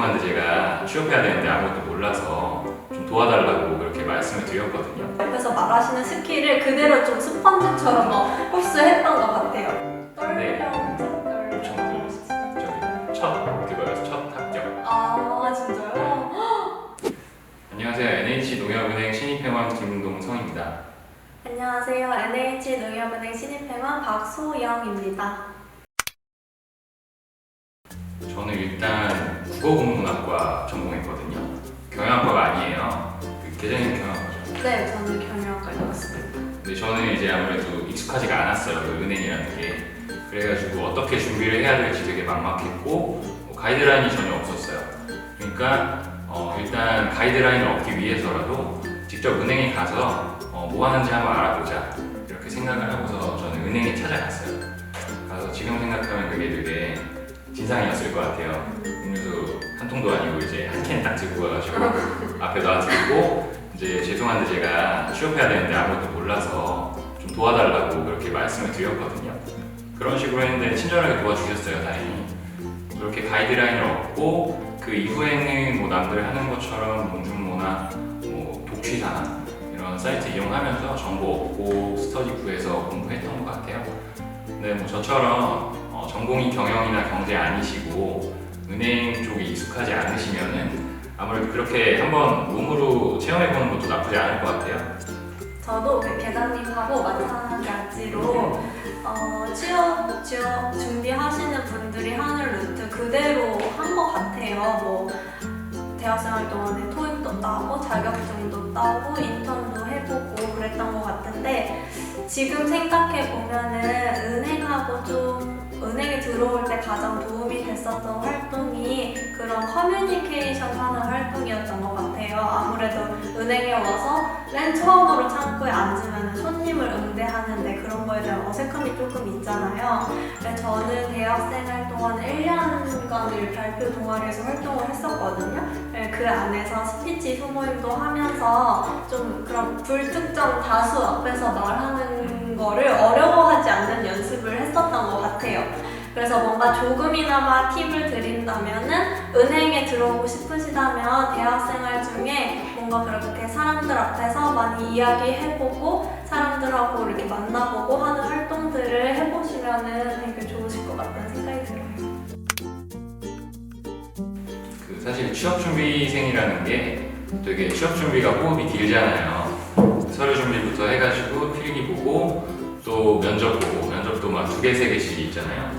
죄송한데 제가 취업해야 되는데 아무것도 몰라서 좀 도와달라고 그렇게 말씀을 드렸거든요. 옆에서 말하시는 스킬을 그대로 좀 스펀지처럼 막 흡수했던 것 같아요. 네. 떨려, 엄청 떨려. 엄청 떨렸어요. 저기 첫 그거였어 첫 합격. 아 진짜요? 안녕하세요 NH 농협은행 신입회원 김동성입니다. 안녕하세요. NH 농협은행 신입회원 박소영입니다. 저는 일단 국어국문학과 전공했거든요. 경영학과가 아니에요. 그 계장님 경영학과죠. 네, 저는 경영학과 나왔습니다. 근데 저는 이제 아무래도 익숙하지가 않았어요. 그 은행이라는 게. 그래가지고 어떻게 준비를 해야 될지 되게 막막했고 뭐 가이드라인이 전혀 없었어요. 그러니까 어, 일단 가이드라인을 얻기 위해서라도 직접 은행에 가서 어, 뭐 하는지 한번 알아보자 이렇게 생각을 하고서 저는 은행에 찾아갔어요. 진상이었을 것 같아요. 음료수 한 통도 아니고 이제 한 캔 딱 들고 와가지고 앞에 놔두고 이제 죄송한데 제가 취업해야 되는데 아무것도 몰라서 좀 도와달라고 그렇게 말씀을 드렸거든요. 그런 식으로 했는데 친절하게 도와주셨어요, 다행히. 그렇게 가이드라인을 얻고 그 이후에는 뭐 남들 하는 것처럼 몽준모나 뭐 독취사나 이런 사이트 이용하면서 정보 얻고 스터디 구해서 공부했던 것 같아요. 근데 뭐 저처럼 어, 전공이 경영이나 경제 아니시고 은행 쪽이 익숙하지 않으시면은 아무래도 그렇게 한번 몸으로 체험해보는 것도 나쁘지 않을 것 같아요. 저도 그 계장님하고 마찬가지로 어, 취업, 취업 준비하시는 분들이 하는 루트 그대로 한 것 같아요. 뭐 대학생활 동안에 토익도 따고 자격증도 따고 인턴도 해보고 그랬던 것 같은데 지금 생각해 보면은 은행하고 좀 은행에 들어올 때 가장 도움이 됐었던 활동이 그런 커뮤니케이션 하는 활동이었던 것 같아요. 아무래도 은행에 와서 맨 처음으로 창구에 앉으면 손님을 응대하는데 그런 거에 대한 어색함이 조금 있잖아요. 저는 대학생 활 동안 1년간을 발표 동아리에서 활동을 했었거든요. 네, 그 안에서 스피치 소모임도 하면서 좀 그런 불특정 다수 앞에서 말하는 거를 어려워하지 않는 연습을 했었던 것 같아요. 그래서 뭔가 조금이나마 팁을 드린다면은 은행에 들어오고 싶으시다면 대학생활 중에 뭔가 그렇게 사람들 앞에서 많이 이야기해보고 사람들하고 이렇게 만나보고 하는 활동들을 해보시면은 되게 좋으실 것 같다는 생각이 들어요. 그 사실 취업 준비생이라는 게 되게 취업 준비가 호흡이 길잖아요. 서류 준비부터 해가지고 필기 보고 또 면접 보고 면접도 막 두 개 세 개씩 있잖아요.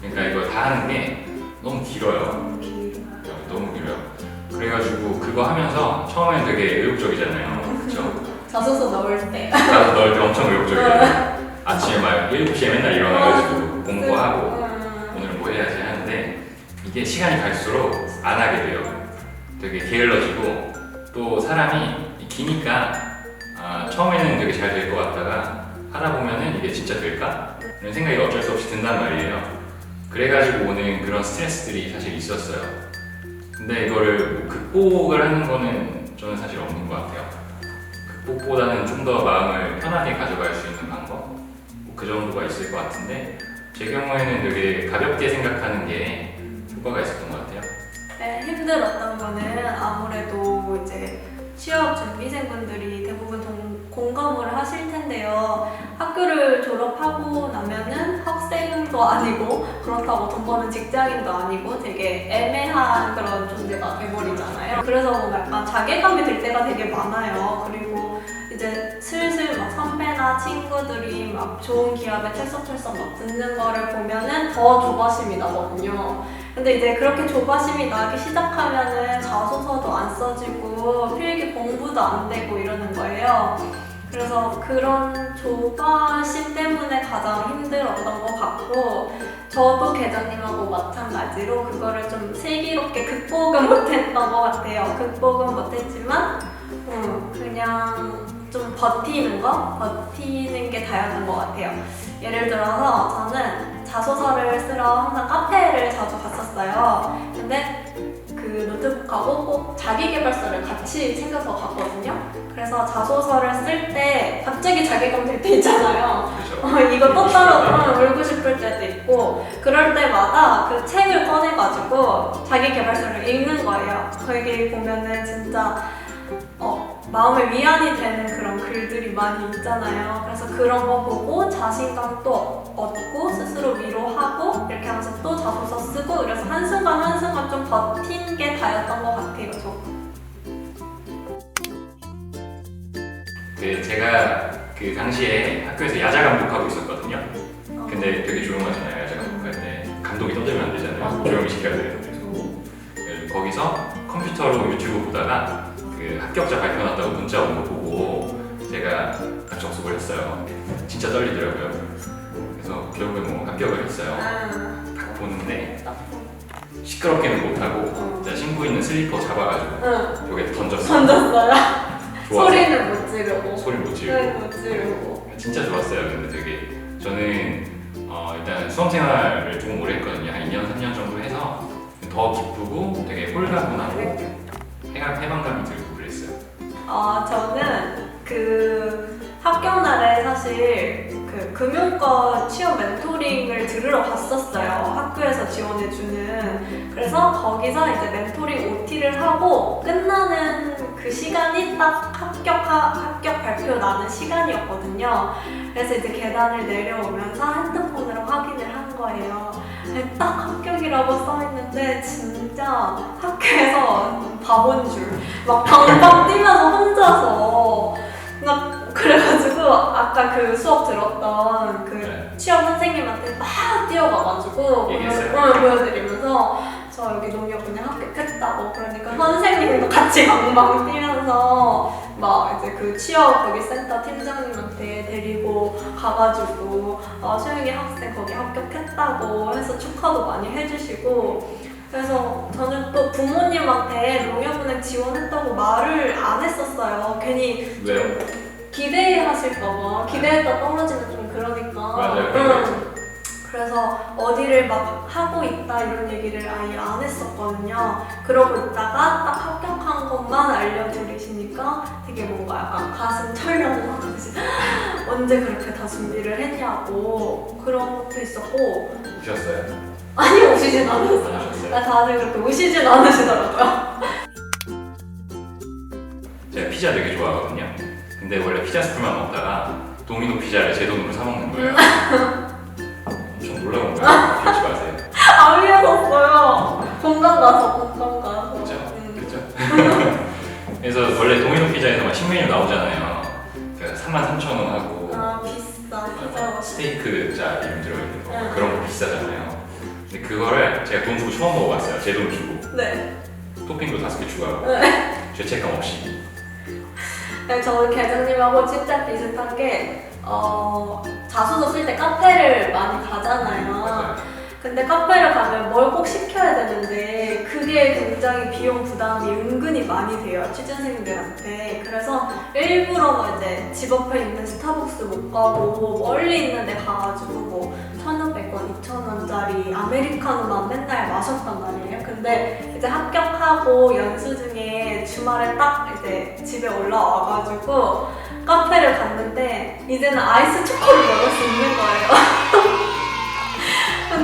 그러니까 이거 다 하는 게 너무 길어요. 너무 길어요. 그래가지고 그거 하면서 처음엔 되게 의욕적이잖아요. 그렇죠? 자소서 넣을 때 나도 넣을 때 엄청 의욕적이에요. 아침에 막 7시에 맨날 일어나가지고 공부하고 음, 오늘 뭐 해야지 하는데 이게 시간이 갈수록 안 하게 돼요. 되게 게을러지고 또 사람이 기니까 아, 처음에는 되게 잘 될 것 같다가 하다 보면은 이게 진짜 될까? 이런 생각이 어쩔 수 없이 든단 말이에요. 그래가지고 오는 그런 스트레스들이 사실 있었어요. 근데 이거를 뭐 극복을 하는 거는 저는 사실 없는 것 같아요. 극복보다는 좀 더 마음을 편하게 가져갈 수 있는 방법? 뭐 그 정도가 있을 것 같은데 제 경우에는 되게 가볍게 생각하는 게 효과가 있었던 것 같아요. 네, 힘들었던 거는 아무래도 이제 취업 준비생분들이 공감을 하실 텐데요. 학교를 졸업하고 나면은 학생도 아니고 그렇다고 돈 버는 직장인도 아니고 되게 애매한 그런 존재가 돼버리잖아요. 그래서 뭔가 약간 자괴감이 들 때가 되게 많아요. 그리고 이제 슬슬 막 선배나 친구들이 막 좋은 기업에 철썩철썩 막 붙는 거를 보면은 더 조바심이 나거든요. 근데 이제 그렇게 조바심이 나기 시작하면은 자소서도 안 써지고 필기 공부도 안 되고 이러는 거예요. 그래서 그런 조바심 때문에 가장 힘들었던 것 같고 저도 계장님하고 마찬가지로 그거를 좀 슬기롭게 극복은 못했던 것 같아요. 극복은 못했지만 음, 그냥 좀 버티는 거? 버티는 게 다였던 것 같아요. 예를 들어서 저는 자소서를 쓰러 항상 카페를 자주 갔었어요. 근데 그 노트북하고 꼭 자기계발서를 같이 챙겨서 갔거든요. 그래서 자소서를 쓸 때 갑자기 자괴감 들 때 있잖아요. 어, 이거 또 어, 울고 싶을 때도 있고 그럴 때마다 그 책을 꺼내가지고 자기 개발서를 읽는 거예요. 거기 보면은 진짜 어, 마음에 위안이 되는 그런 글들이 많이 있잖아요. 그래서 그런 거 보고 자신감도 얻고 스스로 위로하고 이렇게 하면서 또 자소서 쓰고 그래서 한순간 한순간 좀 버틴 게 다였던 것 같아요. 제가 그 당시에 학교에서 야자 감독하고 있었거든요. 근데 되게 조용하잖아요. 야자 감독할 때 감독이 떠들면 안 되잖아요. 아. 조용히 시켜야 되거든요. 그래서 거기서 컴퓨터로 유튜브 보다가 그 합격자 발표 났다고 문자 온 거 보고 제가 딱 접속을 했어요. 진짜 떨리더라고요. 그래서 결국에 뭐 합격을 했어요. 아, 딱 보는데 딱 시끄럽게는 못하고 어. 제가 신고 있는 슬리퍼 잡아가지고 응, 벽에 던졌어요. 던졌어요. 좋아서 소리는 못 지르고. 소리 못 지르고 네, 못 지르고. 진짜 좋았어요. 근데 되게 저는 어, 일단 수험 생활을 조금 오래 했거든요. 한 2년, 3년 정도 해서 더 기쁘고 되게 홀가분하고 해방, 해방감이 들고 그랬어요. 아, 저는 그 합격 날에 사실 그 금융권 취업 멘토링을 들으러 갔었어요. 학교에서 지원해주는. 그래서 거기서 이제 멘토링 OT를 하고 끝나는 그 시간이 딱 합격, 합격 발표 나는 시간이었거든요. 그래서 이제 계단을 내려오면서 핸드폰으로 확인을 한 거예요. 근데 딱 합격이라고 써 있는데 진짜 학교에서 바본 줄. 막 방방 뛰면서 혼자서 막 그래가지고 아까 그 수업 들었던 그 네. 취업 선생님한테 막 뛰어가가지고 응, 보여드리면서 저 여기 농협분야 합격했다고 그러니까 선생님도 같이 방방 뛰면서 막 이제 그 취업 거기 센터 팀장님한테 데리고 가가지고 어, 소영이 학생 거기 합격했다고 해서 축하도 많이 해주시고 그래서 저는 또 부모님한테 농협은행 지원했다고 말을 안 했었어요. 괜히 왜요? 기대하실까봐 기대했다 떨어지면 좀 그러니까. 맞아요. 응. 그래서 어디를 막 하고 있다 이런 얘기를 아예 안 했었거든요. 그러고 있다가 딱 합격한 것만 알려드리시니까 되게 뭔가 약간 가슴 철렁하듯이 언제 그렇게 다 준비를 했냐고 그런 것도 있었고 우셨어요? 아니 오시진 안 않았어요. 하셨어요? 아, 다들 그렇게 오시진 않으시더라고요. 제가 피자 되게 좋아하거든요. 근데 원래 피자 스프만 먹다가 도미노 피자를 제 돈으로 사 먹는 거예요. 토핑도 다섯 개 추가하고 죄책감 없이. 네, 저는 계장님하고 진짜 비슷한 게 어, 자소서 쓸 때 카페를 많이 가잖아요. 맞아요. 근데 카페를 가면 뭘 꼭 시켜야 되는데 그게 굉장히 비용 부담이 은근히 많이 돼요 취준생들한테. 그래서 일부러 뭐 이제 집 앞에 있는 스타벅스 못 가고 멀리 있는 데 가가지고 뭐 1,500원, 2,000원짜리 아메리카노만 맨날 마셨단 말이에요. 근데 이제 합격하고 연수 중에 주말에 딱 이제 집에 올라와가지고 카페를 갔는데 이제는 아이스 초코를 먹을 수 있는 거예요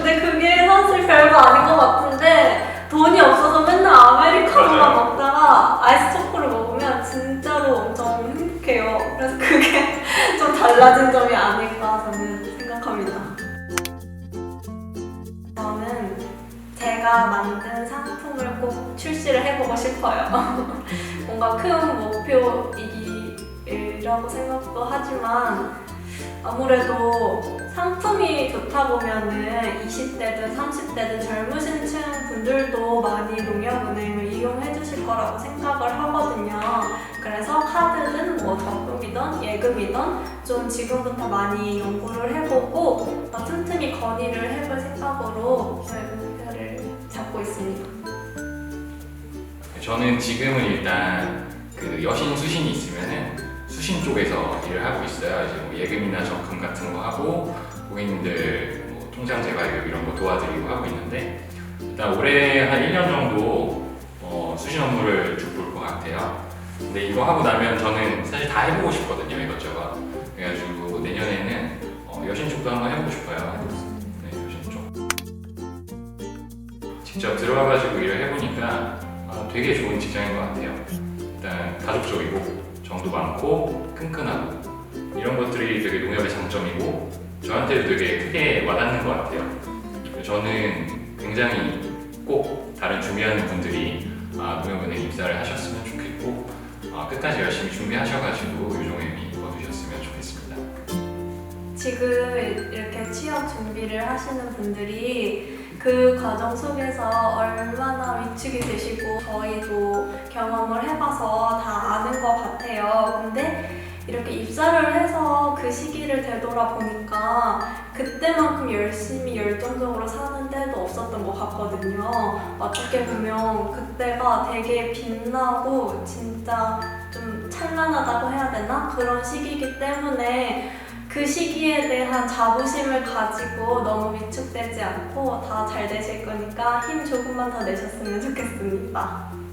근데 그게 사실 별거 아닌 것 같은데 돈이 없어서 맨날 아메리카노만 맞아요. 먹다가 아이스 초코를 먹으면 진짜로 엄청 행복해요. 그래서 그게 좀 달라진 점이 아닐까 저는 생각합니다. 저는 제가 만든 상품을 꼭 출시를 해보고 싶어요. 뭔가 큰 목표이라고 생각도 하지만 아무래도 상품이 좋다 보면은 20대든 30대든 젊으신 층 분들도 많이 농협은행을 이용해 주실 거라고 생각을 하거든요. 그래서 카드든 뭐 적금이든 예금이든 좀 지금부터 많이 연구를 해보고 어, 틈틈이 건의를 해볼 생각으로 저희 목표를 잡고 있습니다. 저는 지금은 일단 그 여신 수신이 있으면은 수신 쪽에서 일을 하고 있어요. 이제 뭐 예금이나 적금 같은 거 하고 고객님들 뭐 통장 재발급 이런 거 도와드리고 하고 있는데 일단 올해 한 1년 정도 어, 정신 업무를 쭉 볼 것 같아요. 근데 이거 하고 나면 저는 사실 다 해보고 싶거든요, 이것저것. 그래가지고 내년에는 어, 여신 쪽도 한번 해보고 싶어요. 네, 여신 쪽. 직접 들어가가지고 일을 해보니까 아, 되게 좋은 직장인 것 같아요. 일단 가족적이고 정도 많고 끈끈하고 이런 것들이 되게 농협의 장점이고 저한테도 되게 크게 와닿는 것 같아요. 저는 굉장히 꼭 다른 준비하는 분들이 아, 농협은행 입사를 하셨으면 좋겠고 아, 끝까지 열심히 준비하셔가지고 요정엠이 얻으셨으면 좋겠습니다. 지금 이렇게 취업 준비를 하시는 분들이 그 과정 속에서 얼마나 위축이 되시고 저희도 경험을 해봐서 다 아는 것 같아요. 근데 이렇게 입사를 해서 그 시기를 되돌아보니까 그때만큼 열심히 열정적으로 사는 때도 없었던 것 같거든요. 어떻게 보면 그때가 되게 빛나고 진짜 좀 찬란하다고 해야 되나? 그런 시기이기 때문에 그 시기에 대한 자부심을 가지고 너무 위축되지 않고 다 잘 되실 거니까 힘 조금만 더 내셨으면 좋겠습니다.